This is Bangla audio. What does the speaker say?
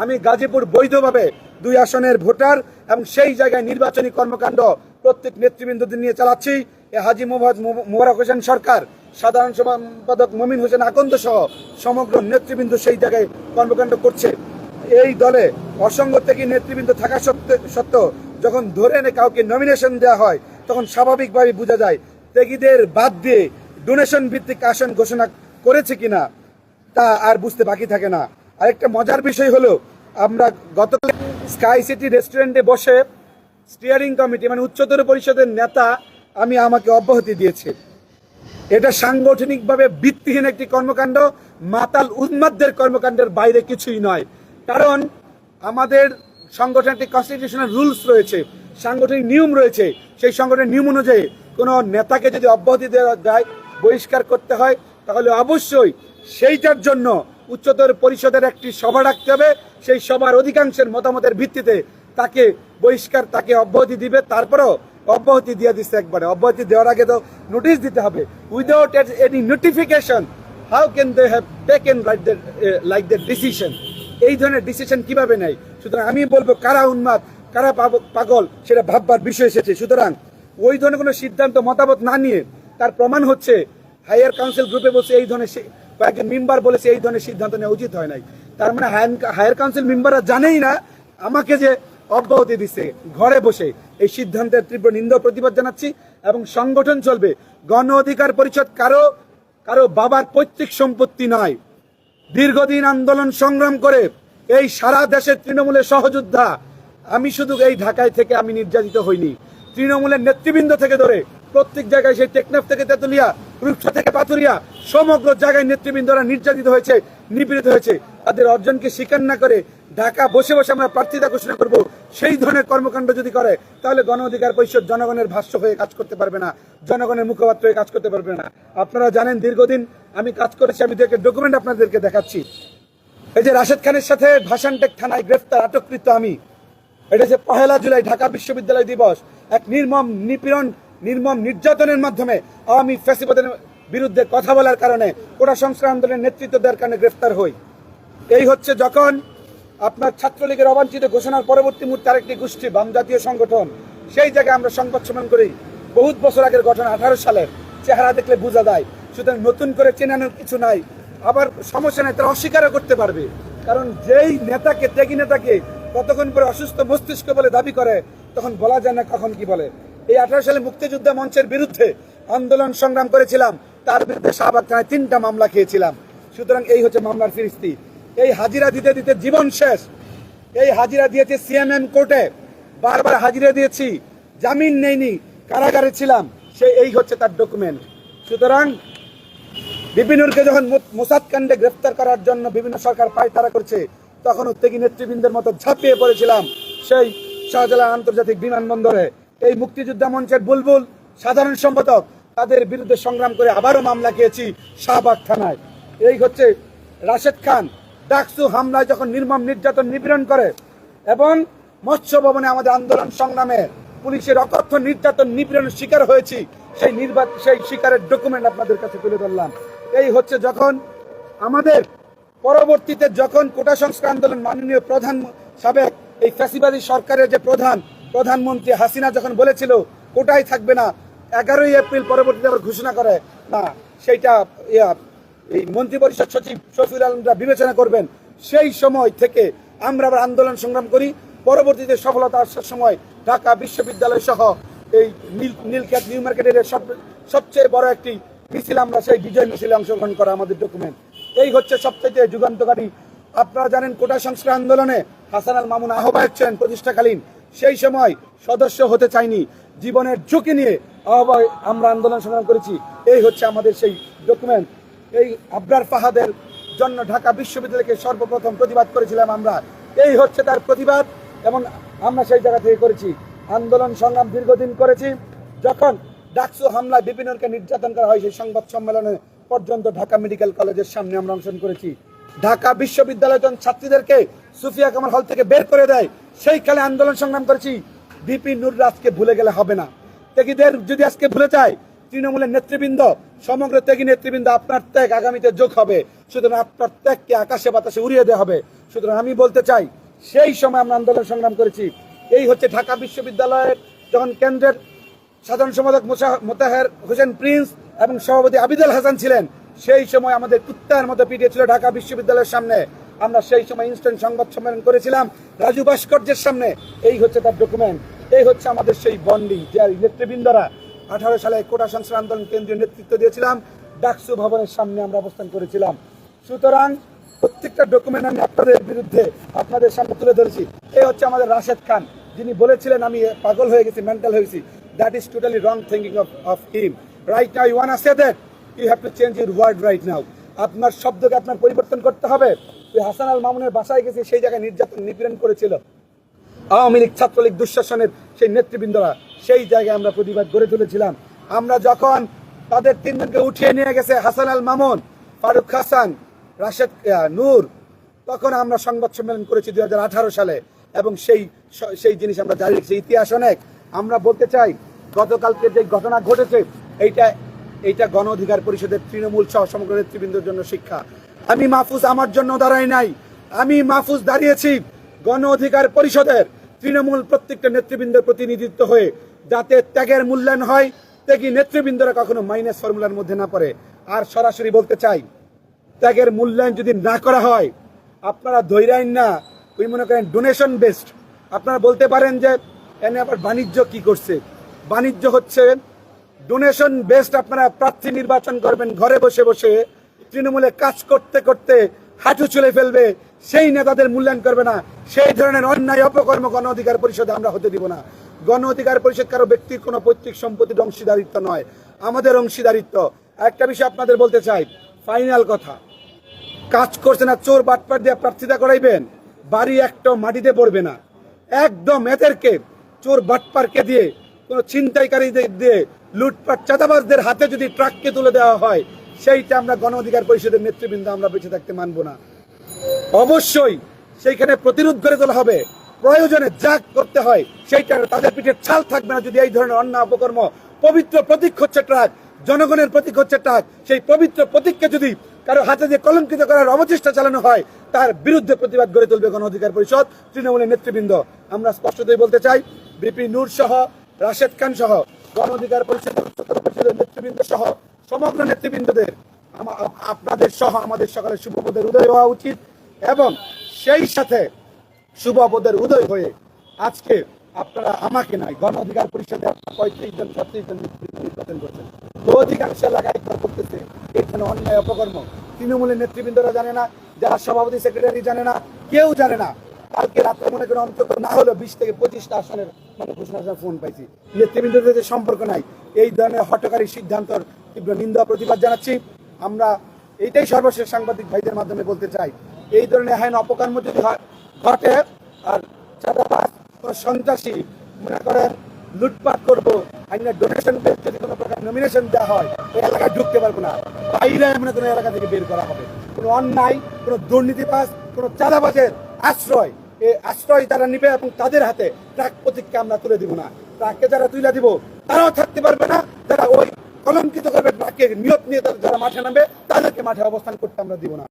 আমি গাজীপুর বৈধভাবে দুই আসনের ভোটার এবং সেই জায়গায় নির্বাচনী কর্মকাণ্ড প্রত্যেক নেতৃবৃন্দদের নিয়ে চালাচ্ছি। এ হাজি মোহাম্মদ মোবারক হোসেন সরকার, সাধারণ সম্পাদক মমিন হোসেন আকন্দ সহ সমগ্র নেতৃবৃন্দ সেই জায়গায় কর্মকাণ্ড করছে। এই দলে অসংগ থেকে নেতৃবৃন্দ থাকা সত্ত্বে- সত্ত্বেও যখন ধরে এনে কাউকে নমিনেশন দেওয়া হয়, তখন স্বাভাবিকভাবে বোঝা যায়, ত্যাগীদের বাদ দিয়ে ডোনেশন ভিত্তিক আসন ঘোষণা করেছে কিনা, তা আর বুঝতে বাকি থাকে না। আরেকটা মজার বিষয় হলো, আমরা গতকাল স্কাই সিটি রেস্টুরেন্টে বসে স্টিয়ারিং কমিটি মানে উচ্চতর পরিষদের নেতা, আমি আমাকে অব্যাহতি দিয়েছে। এটা সাংগঠনিকভাবে ভিত্তিহীন একটি কর্মকাণ্ড, মাতাল উন্মাদদের কর্মকাণ্ডের বাইরে কিছুই নয়। কারণ আমাদের সংগঠনের একটি কনস্টিটিউশনাল রুলস রয়েছে, সাংগঠনিক নিয়ম রয়েছে, সেই সংগঠনের নিয়ম অনুযায়ী কোনো নেতাকে যদি অব্যাহতি দেওয়া যায় বহিষ্কার করতে হয়, তাহলে অবশ্যই সেইটার জন্য উচ্চতর পরিষদের একটি সভা রাখতে হবে। সেই সভার অধিকাংশের মতামতের ভিত্তিতে তাকে বহিষ্কার, তাকে অব্যাহতি দিবে। তারপরও অব্যাহতি দিয়ে দিচ্ছে একবারে। অব্যাহতি দেওয়ার আগে তো নোটিশ দিতে হবে। Without any notification how can they have taken like the like the decision এই ধরনের ডিসিশন কীভাবে নেয়? সুতরাং আমি বলব, কারা উন্মাদ, কারা পাগল, সেটা ভাববার বিষয় এসেছে। সুতরাং ওই ধরনের কোনো সিদ্ধান্ত, মতামত না নিয়ে তার প্রমাণ হচ্ছে হায়ার কাউন্সিল গ্রুপে বসে এই ধরনের কয়েকজন মেম্বার বলেছে এই ধরনের সিদ্ধান্ত নেওয়া উচিত হয় নাই। তার মানে হায়ার কাউন্সিল মেম্বাররা জানেই না আমাকে যে অব্যাহতি দিচ্ছে ঘরে বসে। এই সিদ্ধান্তের তীব্র নিন্দ প্রতিবাদ জানাচ্ছি এবং সংগঠন চলবে। গণ অধিকার পরিষদ কারও কারও বাবার পৈতৃক সম্পত্তি নয়। দীর্ঘদিন আন্দোলন সংগ্রাম করে এই সারা দেশের তৃণমূলের সহযোদ্ধা, আমি শুধু এই ঢাকায় থেকে আমি নির্যাতিত হইনি। তৃণমূলের নেতৃবৃন্দ থেকে ধরে প্রত্যেক জায়গায় সেই টেকনাফ থেকে তেতুলিয়া, রূপসা থেকে পাথুরিয়া সমগ্র জায়গায় নেতৃবৃন্দরা নির্যাতিত হয়েছে, নিপীড়িত হয়েছে। তাদের অর্জনকে স্বীকার না করে ঢাকা বসে বসে আমরা প্রার্থিতা ঘোষণা করব। সেই ধরনের কর্মকাণ্ড যদি করে, তাহলে গণ অধিকার পরিষদ জনগণের ভাষ্য হয়ে কাজ করতে পারবে না, জনগণের মুখপাত্র হয়ে কাজ করতে পারবে না। আপনারা জানেন, দীর্ঘদিন আমি কাজ করেছি, আমি দেখে ডকুমেন্ট আপনাদেরকে দেখাচ্ছি। এই যে রাশেদ খানের সাথে ভাসানটেক থানায় গ্রেফতার, আটককৃত আমি। এটা যে পহেলা জুলাই ঢাকা বিশ্ববিদ্যালয় দিবস, এক নির্মম নিপীড়ন নির্মম নির্যাতনের মাধ্যমে আওয়ামী ফ্যাসিবাদের বিরুদ্ধে কথা বলার কারণে কোটা সংস্কার আন্দোলনের নেতৃত্ব দেওয়ার কারণে গ্রেফতার হই। এই হচ্ছে যখন আপনার ছাত্রলীগের অবাঞ্ছিত ঘোষণার পরবর্তী মুহূর্তে আরেকটি গোষ্ঠী বাম জাতীয় সংগঠন, সেই জায়গায় আমরা সংবাদ সম্মান করি। বহুত বছর আগের ঘটনা, আঠারো সালের চেহারা দেখলে বোঝা যায়, সুতরাং নতুন করে চেনানোর কিছু নাই। আবার সমস্যা নেই, তারা অস্বীকারও করতে পারবে। কারণ যেই নেতাকে, ত্যাগী নেতাকে কতক্ষণ পরে অসুস্থ মস্তিষ্ক বলে দাবি করে, তখন বলা যায় না কখন কি বলে। এই আঠারো সালে মুক্তিযোদ্ধা মঞ্চের বিরুদ্ধে আন্দোলন সংগ্রাম করেছিলাম। তার বিরুদ্ধে শাহবাগ থানায় তিনটা মামলা খেয়েছিলাম। সুতরাং এই হচ্ছে মামলার ফিরিস্তি। এই হাজিরা দিতে দিতে জীবন শেষ। এই হাজিরা দিয়েছে সিএমএম কোর্টে। বারবার হাজিরা দিয়েছি। জামিন নেইনি। কারাগারে ছিলাম। সে এই হচ্ছে তার ডকুমেন্ট সুতরাং বিপিনুরকে যখন মোসাদ কাণ্ডে গ্রেফতার করার জন্য বিভিন্ন সরকার পায়তারা করছে, তখন উত্তেগী নেতৃবৃন্দের মতো ঝাঁপিয়ে পড়েছিলাম সেই শাহজালাল আন্তর্জাতিক বিমানবন্দরে। এই মুক্তিযোদ্ধা মঞ্চের বুলবুল, সাধারণ সম্পাদক, তাদের বিরুদ্ধে সংগ্রাম করে আবারও মামলা খেয়েছি শাহবাগ থানায়। এই হচ্ছে রাশেদ খান ডাকসু হামলায় যখন নির্মম নির্যাতন নিপীড়ন করে এবং মৎস্য ভবনে আমাদের আন্দোলন সংগ্রামে পুলিশের অকথ্য নির্যাতন নিপীড়নের শিকার হয়েছি, সেই নির্বাচন সেই শিকারের ডকুমেন্ট আপনাদের কাছে তুলে ধরলাম। এই হচ্ছে যখন আমাদের পরবর্তীতে যখন কোটা সংস্কার আন্দোলন মাননীয় প্রধান সাবেক এই ফ্যাসিবাদী সরকারের যে প্রধান প্রধানমন্ত্রী হাসিনা যখন বলেছিল, কোটাই থাকবে না, এগারোই এপ্রিল পরবর্তীতে আবার ঘোষণা করে। না, সেইটা, ইয়া, এই মন্ত্রী পরিষদ সচিব শফিউল আলমরা বিবেচনা করবেন। সেই সময় থেকে আমরা আবার আন্দোলন সংগ্রাম করি। পরবর্তীতে সফলতা আসার সময় ঢাকা বিশ্ববিদ্যালয় সহ এই নীল, নীলক্ষেত নিউ মার্কেটের সব, সবচেয়ে বড় একটি মিছিল আমরা সেই বিজয় মিছিলে অংশগ্রহণ করা আমাদের ডকুমেন্ট এই হচ্ছে সবচেয়ে যুগান্তকারী। আপনারা জানেন কোটা সংস্কার আন্দোলনে হাসান আল মামুন আহ্বায়ক ছিলেন প্রতিষ্ঠাকালীন। সেই সময় সদস্য হতে চাইনি। জীবনের ঝুঁকি নিয়ে আমরা আন্দোলন সংগ্রাম করেছি। এই হচ্ছে আমাদের সেই ডকুমেন্ট এই আবরার ফাহাদের জন্য ঢাকা বিশ্ববিদ্যালয়কে সর্বপ্রথম প্রতিবাদ করেছিলাম আমরা। এই হচ্ছে তার প্রতিবাদ এবং আমরা সেই জায়গা থেকে করেছি। আন্দোলন সংগ্রাম দীর্ঘদিন করেছি। যখন ডাকসু হামলায় বিপিনকে নির্যাতন করা হয়, সেই সংবাদ সম্মেলনে পর্যন্ত ঢাকা মেডিকেল কলেজের সামনে আমরা অংশগ্রহণ করেছি। ঢাকা বিশ্ববিদ্যালয় যখন ছাত্রীদেরকে সুফিয়া কামাল হল থেকে বের করে দেয়। সেই কালে আন্দোলন সংগ্রাম করেছি। বিপি নুররাজকে ভুলে গেলে হবে না। ত্যাগীদের যদি আজকে ভুলে যায়, তৃণমূলের নেতৃবৃন্দ, সমগ্র ত্যাগী নেতৃবৃন্দ, আপনার ত্যাগ আগামীতে যোগ হবে। সুতরাং আপনার ত্যাগকে আকাশে বাতাসে উড়িয়ে দেওয়া হবে। সুতরাং আমি বলতে চাই, সেই সময় আমরা আন্দোলন সংগ্রাম করেছি। এই হচ্ছে ঢাকা বিশ্ববিদ্যালয়ের যখন কেন্দ্রের সাধারণ সম্পাদক মোতাহের হোসেন প্রিন্স এবং সভাপতি আবিদুল হাসান ছিলেন, সেই সময় আমাদের কুত্তার মতো পিটিয়েছিল ঢাকা বিশ্ববিদ্যালয়ের সামনে। আমরা সেই সময় ইনস্ট্যান্ট সংবাদ সম্মেলন করেছিলাম। রাজু ভাস্কর্যের সামনে। এই হচ্ছে তার ডকুমেন্ট এই হচ্ছে আমাদের সেই বন্ডিং যার নেতৃবৃন্দরা আঠারো সালে কোটা সংস্কার আন্দোলন কেন্দ্রীয় নেতৃত্ব দিয়েছিলাম, ডাকসু ভবনের সামনে আমরা অবস্থান করেছিলাম। সুতরাং প্রত্যেকটা ডকুমেন্ট আমি আপনাদের বিরুদ্ধে আপনাদের সামনে তুলে ধরেছি। এই হচ্ছে আমাদের রাশেদ খান। যিনি বলেছিলেন, আমি পাগল হয়ে গেছি মেন্টাল হয়ে গেছি that is totally wrong thinking of of him right now you want say that you have to change your word right now আপনার শব্দকে আপনার পরিবর্তন করতে হবে। ওই হাসান আল মামুনের বাসায় গেছে সেই জায়গায় নির্যাতন নিপীড়ন করেছিল। আওয়ামী লীগ, ছাত্রলীগ দুঃশাসনের সেই নেতৃবৃন্দরা সেই জায়গায় আমরা প্রতিবাদ গড়ে তুলেছিলাম। আমরা যখন তাদের তিনজনকে উঠিয়ে নিয়ে গেছে হাসান আল মামুন, ফারুক হাসান, রাশেদ নূর, তখন আমরা সংবাদ সম্মেলন করেছি দুই হাজার আঠারো সালে এবং সেই সেই জিনিস আমরা রেখেছি ইতিহাস অনেক। আমরা বলতে চাই, গতকালকে যে ঘটনা ঘটেছে, এইটা এইটা গণ অধিকার পরিষদের তৃণমূল সহ সমগ্র নেতৃবৃন্দের জন্য শিক্ষা। আমি মাহফুজ আমার জন্য দাঁড়াই নাই। আমি মাহফুজ দাঁড়িয়েছি গণ অধিকার পরিষদের তৃণমূল প্রত্যেকটা নেতৃবৃন্দের প্রতিনিধিত্ব হয়ে, যাতে ত্যাগের মূল্যায়ন হয়, ত্যাগী নেতৃবৃন্দরা কখনো মাইনাস ফর্মুলার মধ্যে না পড়ে। আর সরাসরি বলতে চাই, ত্যাগের মূল্যায়ন যদি না করা হয়, আপনারা ধৈরাইন না, ওই মনে করেন ডোনেশন বেসড আপনারা বলতে পারেন যে, এনে আবার বাণিজ্য কি করছে? বাণিজ্য হচ্ছে ডোনেশন বেসড আপনারা প্রার্থী নির্বাচন করবেন, ঘরে বসে বসে তৃণমূলে কাজ করতে করতে হাঁটু চলে ফেলবে, সেই নেতাদের মূল্যায়ন করবে না, সেই ধরনের অন্যায় অপকর্ম গণ অধিকার পরিষদে আমরা হতে দিব না। গণ অধিকার পরিষদ কারও ব্যক্তির কোনো পৈতৃক সম্পত্তির অংশীদারিত্ব নয়, আমাদের অংশীদারিত্ব। একটা বিষয় আপনাদের বলতে চাই, ফাইনাল কথা। কাজ করছে না, চোর বাটপাট দিয়ে প্রার্থিতা করাইবেন, বাড়ি একটা মাটিতে পড়বে না। একদম এদেরকে, চোর বাটপারকে দিয়ে কোনো ছিনতাইকারীদের দিয়ে লুটপাট চাঁদাবাজদের হাতে যদি ট্রাককে তুলে দেওয়া হয়, সেইটা আমরা গণ অধিকার পরিষদের নেতৃবৃন্দ আমরা বেঁচে থাকতে মানব না। অবশ্যই সেইখানে প্রতিরোধ করে তোলা হবে। প্রয়োজনে যা করতে হয়, সেইটা তাদের পিঠে ছাল থাকবে না যদি এই ধরনের অন্য অপকর্ম। পবিত্র প্রতীক হচ্ছে ট্রাক, জনগণের প্রতীক হচ্ছে ট্রাক। সেই পবিত্র প্রতীককে যদি কারও হাতে দিয়ে কলঙ্কিত করার অবচেষ্টা চালানো হয়, তার বিরুদ্ধে প্রতিবাদ গড়ে তুলবে গণ অধিকার পরিষদ তৃণমূলের নেতৃবৃন্দ। আমরা স্পষ্টতই বলতে চাই, বিপি নূর সহ রাশেদ খান সহ গণ অধিকার পরিষদ পরিষদের নেতৃবৃন্দ সহ সমগ্র নেতৃবৃন্দদের আপনাদের সহ আমাদের সকালে শুভপদের উদয় হওয়া উচিত এবং সেই সাথে শুভপদের উদয় হয়ে আজকে আপনারা আমাকে নাই গণ অধিকার পরিষদে পঁয়ত্রিশ জন, ছত্রিশ জন নির্বাচন করছেন। অধিকাংশ এলাকায় করতেছে। এখানে অন্যায় অপকর্ম। তৃণমূলের নেতৃবৃন্দরা জানে না, যারা সভাপতি, সেক্রেটারি জানে না, কেউ জানে না কালকে রাত্রে মনে করেন অন্তত না হলো বিশ থেকে পঁচিশটা আসনের মানে ঘোষণা ফোন পাইছি। নেতৃবৃন্দদের যে সম্পর্ক নাই, এই ধরনের হটকারী সিদ্ধান্তর তীব্র নিন্দা প্রতিবাদ জানাচ্ছি। আমরা এইটাই সর্বশেষ সাংবাদিক ভাইদের মাধ্যমে বলতে চাই, এই ধরনের আইন অপকর্ম যদি ঘটে আর সন্ত্রাসী মনে করেন লুটপাট করব ডোনেশন যদি কোনো প্রকার নমিনেশন দেওয়া হয়, ওই এলাকায় ঢুকতে পারব না। বাইরে মনে কোনো এলাকা থেকে বের করা হবে। কোনো অন্যায়, কোনো দুর্নীতিবাজ, কোনো চাঁদাবাজের আশ্রয় আশ্রয় তারা নিবে এবং তাদের হাতে ট্রাক প্রতীককে আমরা তুলে দিব না। ট্রাককে যারা তুলে দিব, তারাও থাকতে পারবে না। যারা ওই কলঙ্কিত করবে, ট্রাককে নিয়ত নিয়ে যারা মাঠে নামবে, তাদেরকে মাঠে অবস্থান করতে আমরা দিব না।